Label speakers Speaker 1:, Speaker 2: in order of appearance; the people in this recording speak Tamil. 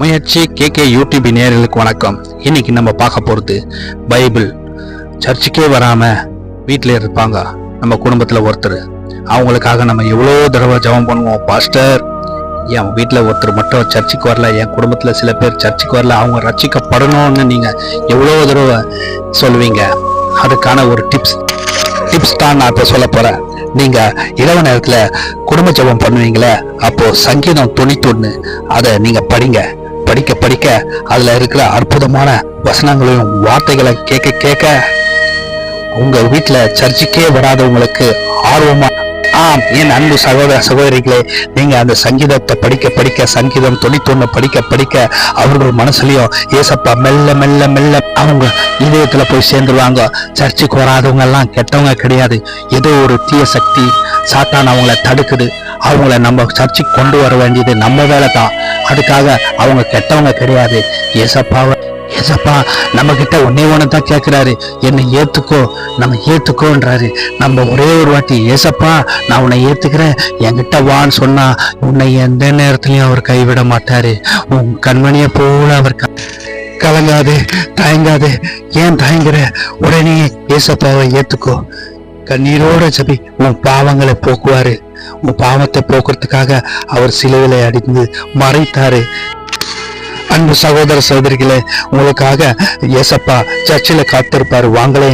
Speaker 1: முயற்சி கேகே யூடியூப் நேர்களுக்கு வணக்கம். இன்னைக்கு நம்ம பார்க்க போகிறது பைபிள். சர்ச்சுக்கே வராம வீட்டில் இருப்பாங்க. நம்ம குடும்பத்தில் ஒருத்தர். அவங்களுக்காக நம்ம எவ்வளோ தடவை ஜெபம் பண்ணுவோம் பாஸ்டர் என் வீட்டில் ஒருத்தர் மட்டும் சர்ச்சுக்கு வரல என் குடும்பத்தில் சில பேர் சர்ச்சுக்கு வரல அவங்க ரட்சிக்கப்படணும்னு நீங்கள் எவ்வளோ தடவை சொல்லுவீங்க? அதுக்கான ஒரு டிப்ஸ் டிப்ஸ் தான் நான் இப்போ சொல்ல போகிறேன் நீங்கள் இரவு நேரத்தில் குடும்ப ஜெபம் பண்ணுவீங்களே அப்போ சங்கீதம் தொண்ணூத்தொன்று அதை நீங்கள் படிங்க. படிக்க படிக்க அதில் இருக்கிற அற்புதமான வசனங்களையும் வார்த்தைகளை கேட்க கேட்க உங்க வீட்டுல சர்ச்சுக்கே வராதவங்களுக்கு ஆர்வமா ஆம் என் அன்பு சகோதர சகோதரிகளே நீங்க அந்த சங்கீதத்தை படிக்க படிக்க சங்கீதம் தொண்ணூத்தொன்னு படிக்க படிக்க அவர்கள் மனசுலயும் ஏசப்பா மெல்ல மெல்ல மெல்ல அவங்க இதயத்துல போய் சேர்ந்துருவாங்க. சர்ச்சுக்கு வராதவங்க எல்லாம் கெட்டவங்க கிடையாது. ஏதோ ஒரு தீய சக்தி சாத்தான் அவங்கள தடுக்குது. அவங்கள நம்ம சர்ச்சுக்கு கொண்டு வர வேண்டியது நம்ம வேலை தான் அதுக்காக அவங்க கெட்டவங்க கிடையாது. ஏசப்பாவை ஏசப்பா நம்மக்கிட்ட கிட்ட ஒன்னே ஒன்று தான் கேட்குறாரு என்னை ஏத்துக்கோ நம்ம ஏத்துக்கோன்றாரு. நம்ம ஒரே ஒரு வாட்டி ஏசப்பா நான் உன்னை ஏத்துக்கிறேன். என்கிட்ட வான்னு சொன்னா உன்னை எந்த நேரத்துலையும் அவர் கைவிட மாட்டாரு. உன் கண்மணியை போல அவர் க- கலங்காது தயங்காது. ஏன் தயங்குற? உடனே ஏசப்பாவை ஏத்துக்கோ. கண்ணீரோட ஜபி உன் பாவங்களை போக்குவாரு. உன் பாவத்தை போக்குறதுக்காக அவர் சிலுவிலை அடிந்து மறைத்தாரு. அன்பு சகோதர சகோதரிகளே உங்களுக்காக ஏசப்பா சர்ச்சில் காத்திருப்பாரு. வாங்களே.